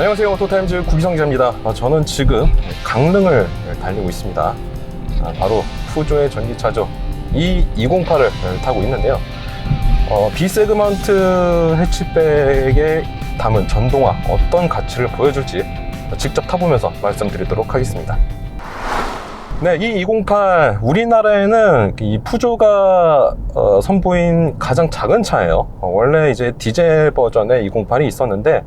안녕하세요. 오토타임즈 구기성재입니다. 아, 저는 지금 강릉을 달리고 있습니다. 아, 바로 푸조의 전기차죠. 이 208을 타고 있는데요. 어, B세그먼트 해치백에 담은 전동화 어떤 가치를 보여줄지 직접 타보면서 말씀드리도록 하겠습니다. 네, 이 208 우리나라에는 이 푸조가 어, 선보인 가장 작은 차예요. 어, 원래 이제 디젤 버전의 208이 있었는데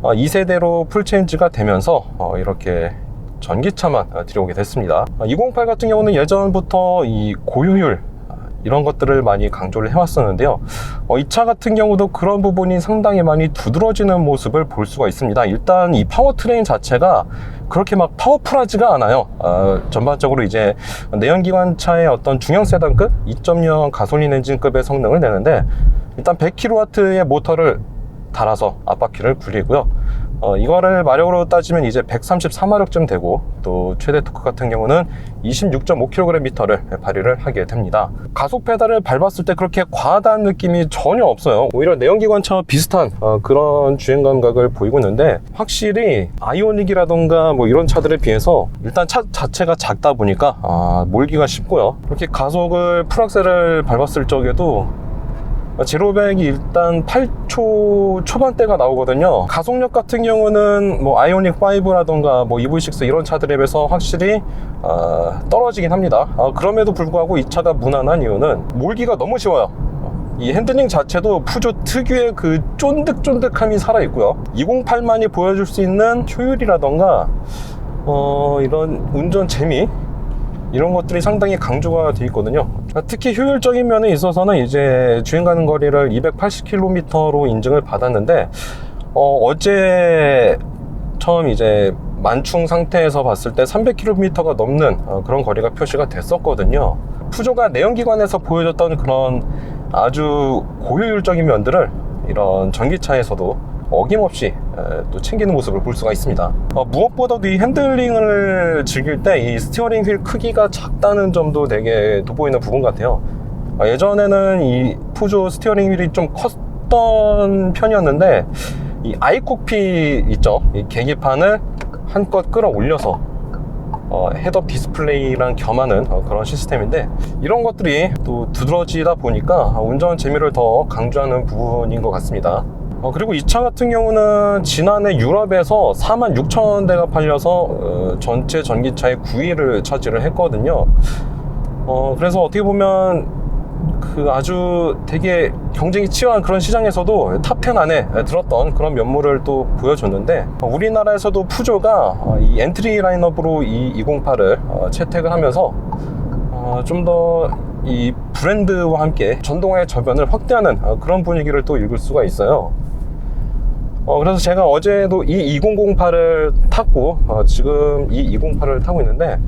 어, 2세대로 풀체인지가 되면서 어, 이렇게 전기차만 어, 들여오게 됐습니다. 어, 208 같은 경우는 예전부터 이 고효율 아, 이런 것들을 많이 강조를 해왔었는데요. 어, 이 차 같은 경우도 그런 부분이 상당히 많이 두드러지는 모습을 볼 수가 있습니다. 일단 이 파워트레인 자체가 그렇게 막 파워풀하지가 않아요. 어, 전반적으로 이제 내연기관차의 어떤 중형 세단급 2.0 가솔린 엔진급의 성능을 내는데 일단 100kW의 모터를 달아서 앞바퀴를 굴리고요. 어, 이거를 마력으로 따지면 이제 134마력쯤 되고 또 최대 토크 같은 경우는 26.5kgm를 발휘를 하게 됩니다. 가속 페달을 밟았을 때 그렇게 과하다는 느낌이 전혀 없어요. 오히려 내연기관차와 비슷한 어, 그런 주행 감각을 보이고 있는데 확실히 아이오닉이라던가 뭐 이런 차들에 비해서 일단 차 자체가 작다 보니까 아, 몰기가 쉽고요. 이렇게 가속을 풀악셀을 밟았을 적에도 제로백이 일단 8초 초반대가 나오거든요. 가속력 같은 경우는 뭐 아이오닉 5라던가 뭐 EV6 이런 차들에 비해서 확실히 어, 떨어지긴 합니다. 어, 그럼에도 불구하고 이 차가 무난한 이유는 몰기가 너무 쉬워요. 이 핸들링 자체도 푸조 특유의 그 쫀득쫀득함이 살아있고요. 208만이 보여줄 수 있는 효율이라던가 어, 이런 운전 재미 이런 것들이 상당히 강조가 되어 있거든요. 특히 효율적인 면에 있어서는 이제 주행 가는 거리를 280km로 인증을 받았는데 어, 제 처음 이제 만충 상태에서 봤을 때 300km가 넘는 어, 그런 거리가 표시가 됐었거든요. 푸조가 내연기관에서 보여줬던 그런 아주 고효율적인 면들을 이런 전기차에서도 어김없이 에, 또 챙기는 모습을 볼 수가 있습니다. 어, 무엇보다도 이 핸들링을 즐길 때 이 스티어링 휠 크기가 작다는 점도 되게 돋보이는 부분 같아요. 어, 예전에는 이 푸조 스티어링 휠이 좀 컸던 편이었는데 이 아이콕핏 있죠? 이 계기판을 한껏 끌어올려서 어, 헤드업 디스플레이랑 겸하는 어, 그런 시스템인데 이런 것들이 또 두드러지다 보니까 운전 재미를 더 강조하는 부분인 것 같습니다. 어, 그리고 이 차 같은 경우는 지난해 유럽에서 4만 6천 대가 팔려서 어, 전체 전기차의 9위를 차지를 했거든요. 어, 그래서 어떻게 보면 그 아주 되게 경쟁이 치열한 그런 시장에서도 탑10 안에 들었던 그런 면모를 또 보여줬는데 어, 우리나라에서도 푸조가 어, 이 엔트리 라인업으로 이 208을 어, 채택을 하면서 어, 좀더 이 브랜드와 함께 전동화의 저변을 확대하는 어, 그런 분위기를 또 읽을 수가 있어요. 어, 그래서 제가 어제도 이 2008을 탔고 어, 지금 이 208을 타고 있는데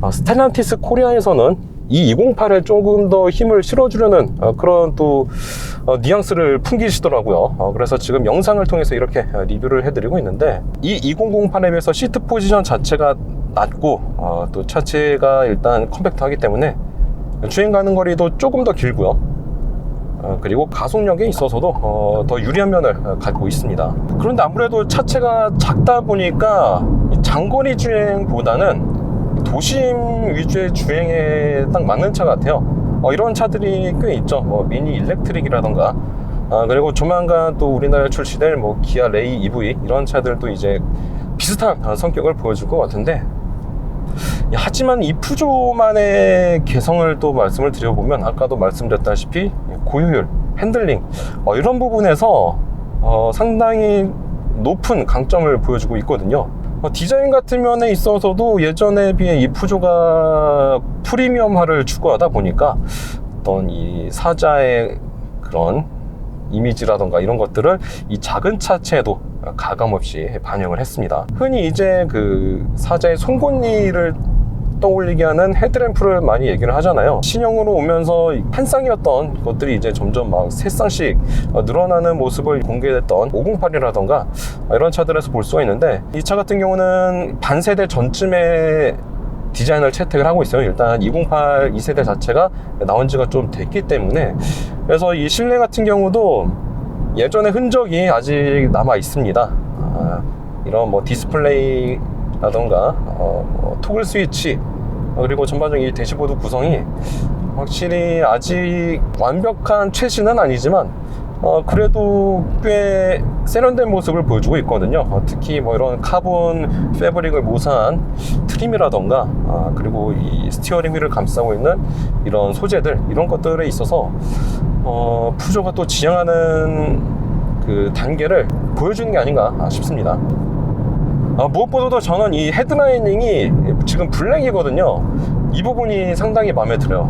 어, 스텔란티스 코리아에서는 이 208에 조금 더 힘을 실어주려는 어, 그런 또 어, 뉘앙스를 풍기시더라고요. 어, 그래서 지금 영상을 통해서 이렇게 어, 리뷰를 해드리고 있는데 이 2008에 비해서 시트 포지션 자체가 낮고 어, 또 차체가 일단 컴팩트하기 때문에 주행 가는 거리도 조금 더 길고요. 어, 그리고 가속력에 있어서도 어, 더 유리한 면을 어, 갖고 있습니다. 그런데 아무래도 차체가 작다 보니까 이 장거리 주행보다는 도심 위주의 주행에 딱 맞는 차 같아요. 어, 이런 차들이 꽤 있죠. 뭐 미니 일렉트릭이라던가 아, 그리고 조만간 또 우리나라에 출시될 뭐 기아 레이 EV 이런 차들도 이제 비슷한 어, 성격을 보여줄 것 같은데 하지만 이 푸조만의 개성을 또 말씀을 드려보면 아까도 말씀드렸다시피 고효율, 핸들링 어, 이런 부분에서 어, 상당히 높은 강점을 보여주고 있거든요. 어, 디자인 같은 면에 있어서도 예전에 비해 이 푸조가 프리미엄화를 추구하다 보니까 어떤 이 사자의 그런 이미지라던가 이런 것들을 이 작은 차체에도 가감없이 반영을 했습니다. 흔히 이제 그 사자의 송곳니를 떠올리게 하는 헤드램프를 많이 얘기를 하잖아요. 신형으로 오면서 한 쌍이었던 것들이 이제 점점 막 세 쌍씩 늘어나는 모습을 공개했던 508이라던가 이런 차들에서 볼 수가 있는데 이 차 같은 경우는 반세대 전쯤에 디자인을 채택을 하고 있어요. 일단 208 2세대 자체가 나온 지가 좀 됐기 때문에 그래서 이 실내 같은 경우도 예전의 흔적이 아직 남아 있습니다. 아, 이런 뭐 디스플레이라던가 어, 뭐 토글 스위치 어, 그리고 전반적인 이 대시보드 구성이 확실히 아직 완벽한 최신은 아니지만 어, 그래도 꽤 세련된 모습을 보여주고 있거든요. 어, 특히 뭐 이런 카본 패브릭을 모사한 트림이라던가 아, 그리고 이 스티어링 휠을 감싸고 있는 이런 소재들 이런 것들에 있어서 어, 푸조가 또 지향하는 그 단계를 보여주는 게 아닌가 싶습니다. 아, 무엇보다도 저는 이 헤드라이닝이 지금 블랙이거든요. 이 부분이 상당히 마음에 들어요.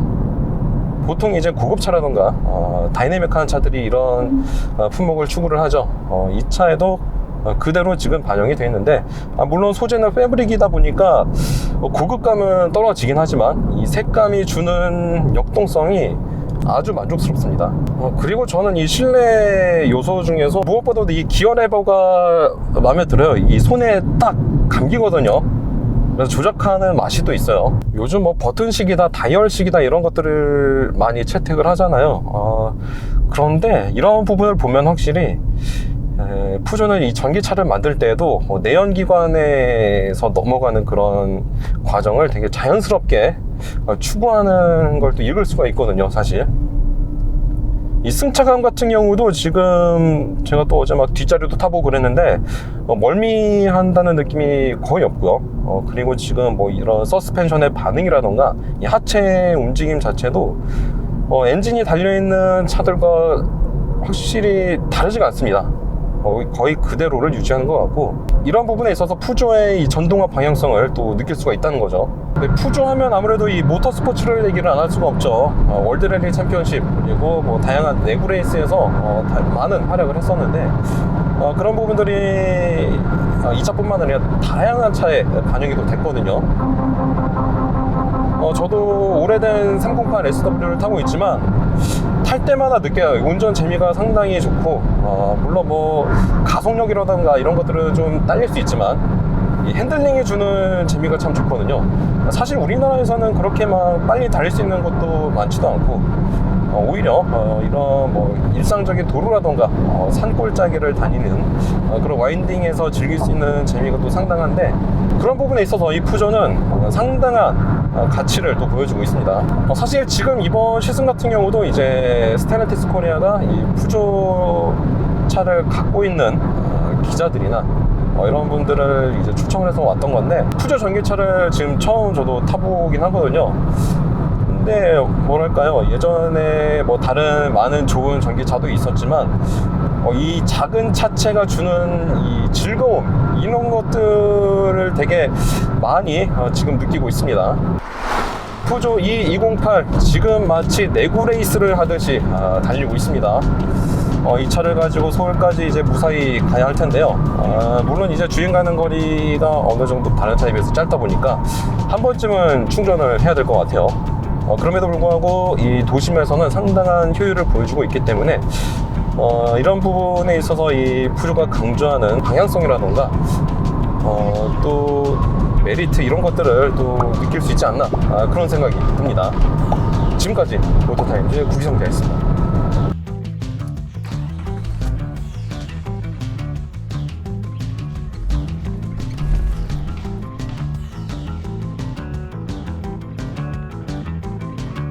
보통 이제 고급차라던가 어, 다이내믹한 차들이 이런 어, 품목을 추구를 하죠. 어, 이 차에도 어, 그대로 지금 반영이 되어 있는데 아, 물론 소재는 패브릭이다 보니까 어, 고급감은 떨어지긴 하지만 이 색감이 주는 역동성이 아주 만족스럽습니다. 어, 그리고 저는 이 실내 요소 중에서 무엇보다도 이 기어 레버가 마음에 들어요. 이 손에 딱 감기거든요. 그래서 조작하는 맛이 또 있어요. 요즘 뭐 버튼식이다, 다이얼식이다 이런 것들을 많이 채택을 하잖아요. 어, 그런데 이런 부분을 보면 확실히 에, 푸조는 이 전기차를 만들 때에도 어, 내연기관에서 넘어가는 그런 과정을 되게 자연스럽게 어, 추구하는 걸 또 읽을 수가 있거든요, 사실. 이 승차감 같은 경우도 지금 제가 또 어제 막 뒷자리도 타보고 그랬는데 어, 멀미한다는 느낌이 거의 없고요. 어, 그리고 지금 뭐 이런 서스펜션의 반응이라던가 이 하체 움직임 자체도 어, 엔진이 달려있는 차들과 확실히 다르지가 않습니다. 어, 거의 그대로를 유지하는 것 같고 이런 부분에 있어서 푸조의 이 전동화 방향성을 또 느낄 수가 있다는 거죠. 근데 푸조 하면 아무래도 이 모터 스포츠를 얘기를 안 할 수가 없죠. 어, 월드랠리 챔피언십 그리고 뭐 다양한 내구 레이스에서 어, 다- 많은 활약을 했었는데 어, 그런 부분들이 어, 이 차뿐만 아니라 다양한 차에 반영이 또 됐거든요. 어, 저도 오래된 308 SW를 타고 있지만 탈 때마다 느껴요. 운전 재미가 상당히 좋고 어, 물론 뭐 가속력이라던가 이런 것들은 좀 딸릴 수 있지만 이 핸들링이 주는 재미가 참 좋거든요. 사실 우리나라에서는 그렇게 막 빨리 달릴 수 있는 것도 많지도 않고 어, 오히려 어, 이런 뭐 일상적인 도로라던가 어, 산골짜기를 다니는 어, 그런 와인딩에서 즐길 수 있는 재미가 또 상당한데 그런 부분에 있어서 이 푸조는 어, 상당한 어, 가치를 또 보여주고 있습니다. 어, 사실 지금 이번 시승 같은 경우도 이제 스텔란티스 코리아가 이 푸조 차를 갖고 있는 어, 기자들이나 어, 이런 분들을 이제 초청을 해서 왔던 건데 푸조 전기차를 지금 처음 저도 타보긴 하거든요. 근데 뭐랄까요 예전에 뭐 다른 많은 좋은 전기차도 있었지만 어, 이 작은 차체가 주는 이 즐거움 이런 것들을 되게 많이 어, 지금 느끼고 있습니다. 푸조 E208 지금 마치 내구 레이스를 하듯이 아, 달리고 있습니다. 어, 이 차를 가지고 서울까지 이제 무사히 가야 할 텐데요. 아, 물론 이제 주행 가는 거리가 어느 정도 다른 차에 비해서 짧다 보니까 한 번쯤은 충전을 해야 될 것 같아요. 어, 그럼에도 불구하고 이 도심에서는 상당한 효율을 보여주고 있기 때문에 어, 이런 부분에 있어서 이 푸조가 강조하는 방향성이라던가 어, 또 메리트 이런 것들을 또 느낄 수 있지 않나 아, 그런 생각이 듭니다. 지금까지 모토타임즈의 구기성자였습니다.